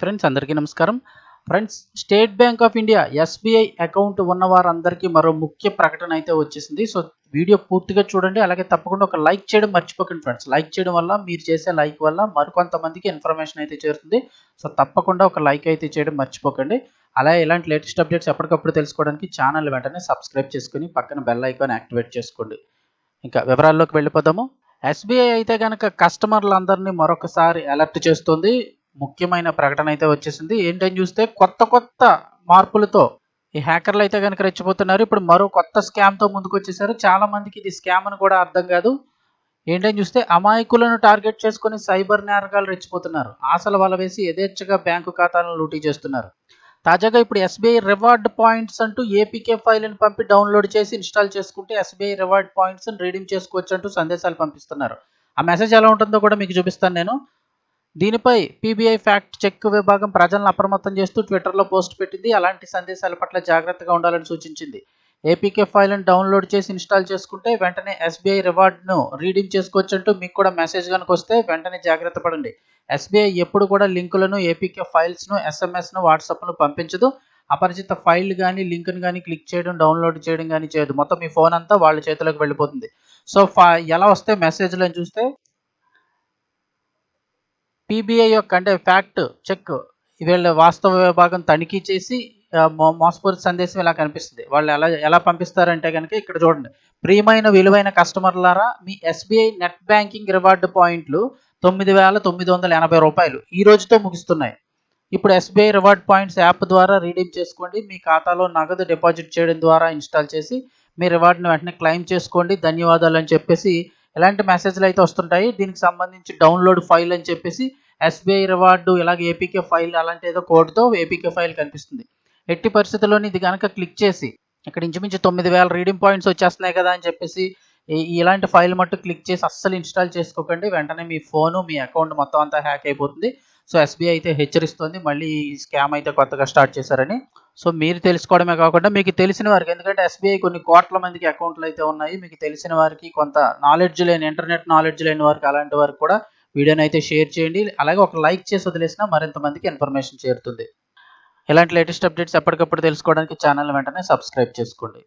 Friends అందరికీ నమస్కారం. Friends State Bank of India SBI account ఉన్న వారందరికీ మరో ముఖ్య ప్రకటన అయితే వచ్చేసింది. సో వీడియో పూర్తిగా చూడండి. అలాగే తప్పకుండా ఒక లైక్ చేయడం మర్చిపోకండి ఫ్రెండ్స్ లైక్ చేయడం వల్ల మీరు చేసే లైక్ వల్ల మరికొంతమందికి ఇన్ఫర్మేషన్ అయితే చేరుతుంది. సో తప్పకుండా ఒక లైక్ అయితే చేయడం మర్చిపోకండి. అలాగే ఇలాంటి లేటెస్ట్ అప్డేట్స్ ఎప్పటికప్పుడు తెలుసుకోవడానికి ఛానల్ వెంటనే సబ్స్క్రైబ్ చేసుకుని పక్కన బెల్ ఐకాన్ యాక్టివేట్ చేసుకోండి. ఇంకా వివరాల్లోకి వెళ్ళిపోదాము. ఎస్బీఐ అయితే కనుక కస్టమర్లందరినీ మరొకసారి అలర్ట్ చేస్తుంది. ముఖ్యమైన ప్రకటన అయితే వచ్చేసింది. ఏంటని చూస్తే కొత్త కొత్త మార్పులతో ఈ హ్యాకర్లు అయితే కనుక రెచ్చిపోతున్నారు. ఇప్పుడు మరో కొత్త స్కామ్తో ముందుకు వచ్చేసారు. చాలా మందికి ఇది స్కామ్ అని కూడా అర్థం కాదు. ఏంటని చూస్తే అమాయకులను టార్గెట్ చేసుకుని సైబర్ నేరగాలు రెచ్చిపోతున్నారు. ఆశల వల వేసి యథేచ్ఛగా బ్యాంకు ఖాతాలను లూటీ చేస్తున్నారు. తాజాగా ఇప్పుడు ఎస్బీఐ రివార్డ్ పాయింట్స్ అంటూ ఏపీకే ఫైల్ని పంపి డౌన్లోడ్ చేసి ఇన్స్టాల్ చేసుకుంటే ఎస్బీఐ రివార్డ్ పాయింట్స్ రీడీమ్ చేసుకోవచ్చు అంటూ సందేశాలు పంపిస్తున్నారు. ఆ మెసేజ్ ఎలా ఉంటుందో కూడా మీకు చూపిస్తాను నేను. దీనిపై పీబీఐ ఫ్యాక్ట్ చెక్ విభాగం ప్రజలను అప్రమత్తం చేస్తూ ట్విట్టర్లో పోస్ట్ పెట్టింది. అలాంటి సందేశాల పట్ల జాగ్రత్తగా ఉండాలని సూచించింది. ఏపీకే ఫైల్ని డౌన్లోడ్ చేసి ఇన్స్టాల్ చేసుకుంటే వెంటనే ఎస్బీఐ రివార్డ్ను రీడీమ్ చేసుకోవచ్చు అంటూ మీకు కూడా మెసేజ్ కనుక వస్తే వెంటనే జాగ్రత్త పడండి. ఎస్బీఐ ఎప్పుడు కూడా లింకులను ఏపీకే ఫైల్స్ను ఎస్ఎంఎస్ను వాట్సాప్ను పంపించదు. అపరిచిత ఫైల్ కానీ లింక్ను కానీ క్లిక్ చేయడం డౌన్లోడ్ చేయడం కానీ చేయదు. మొత్తం మీ ఫోన్ అంతా వాళ్ళ చేతిలోకి వెళ్ళిపోతుంది. సో ఫా ఎలా వస్తే మెసేజ్లను చూస్తే పీబీఐ యొక్క అంటే ఫ్యాక్ట్ చెక్ వీళ్ళ వాస్తవ విభాగం తనిఖీ చేసి మోసపూరిత సందేశం ఇలా కనిపిస్తుంది. వాళ్ళు ఎలా ఎలా పంపిస్తారంటే కనుక ఇక్కడ చూడండి. ప్రియమైన విలువైన కస్టమర్లారా మీ ఎస్బీఐ నెట్ బ్యాంకింగ్ రివార్డు పాయింట్లు తొమ్మిది వేల తొమ్మిది వందల ఎనభై రూపాయలు ఈ రోజుతో ముగుస్తున్నాయి. ఇప్పుడు ఎస్బీఐ రివార్డ్ పాయింట్స్ యాప్ ద్వారా రీడీమ్ చేసుకోండి. మీ ఖాతాలో నగదు డిపాజిట్ చేయడం ద్వారా ఇన్స్టాల్ చేసి మీ రివార్డ్ని వెంటనే క్లెయిమ్ చేసుకోండి. ధన్యవాదాలు అని చెప్పేసి ఇలాంటి మెసేజ్లు అయితే వస్తుంటాయి? దీనికి సంబంధించి డౌన్లోడ్ ఫైల్ అని చెప్పేసి ఎస్బీఐ రివార్డు ఇలాగ ఏపీకే ఫైల్ అలాంటి ఏదో కోడ్తో ఏపీకే ఫైల్ కనిపిస్తుంది. ఎట్టి పరిస్థితుల్లోని ఇది కనుక క్లిక్ చేసి ఇక్కడ ఇంచుమించు తొమ్మిది వేల రీడింగ్ పాయింట్స్ వచ్చేస్తున్నాయి కదా అని చెప్పేసి ఇలాంటి ఫైల్ మట్టు క్లిక్ చేసి అస్సలు ఇన్స్టాల్ చేసుకోకండి. వెంటనే మీ ఫోను మీ అకౌంట్ మొత్తం అంతా హ్యాక్ అయిపోతుంది. సో ఎస్బీఐ అయితే హెచ్చరిస్తుంది. మళ్ళీ ఈ స్కామ్ అయితే కొత్తగా స్టార్ట్ చేశారని సో మీరు తెలుసుకోవడమే కాకుండా మీకు తెలిసిన వారికి ఎందుకంటే ఎస్బీఐ కొన్ని కోట్ల మందికి అకౌంట్లు అయితే ఉన్నాయి మీకు తెలిసిన వారికి కొంత నాలెడ్జ్ లేని ఇంటర్నెట్ నాలెడ్జ్ లేని వారికి అలాంటి వారికి కూడా వీడియోని అయితే షేర్ చేయండి. అలాగే ఒక లైక్ చేసి వదిలేసినా మరింత మందికి ఇన్ఫర్మేషన్ చేరుతుంది. ఇలాంటి లేటెస్ట్ అప్డేట్స్ ఎప్పటికప్పుడు తెలుసుకోవడానికి ఛానల్ వెంటనే సబ్స్క్రైబ్ చేసుకోండి.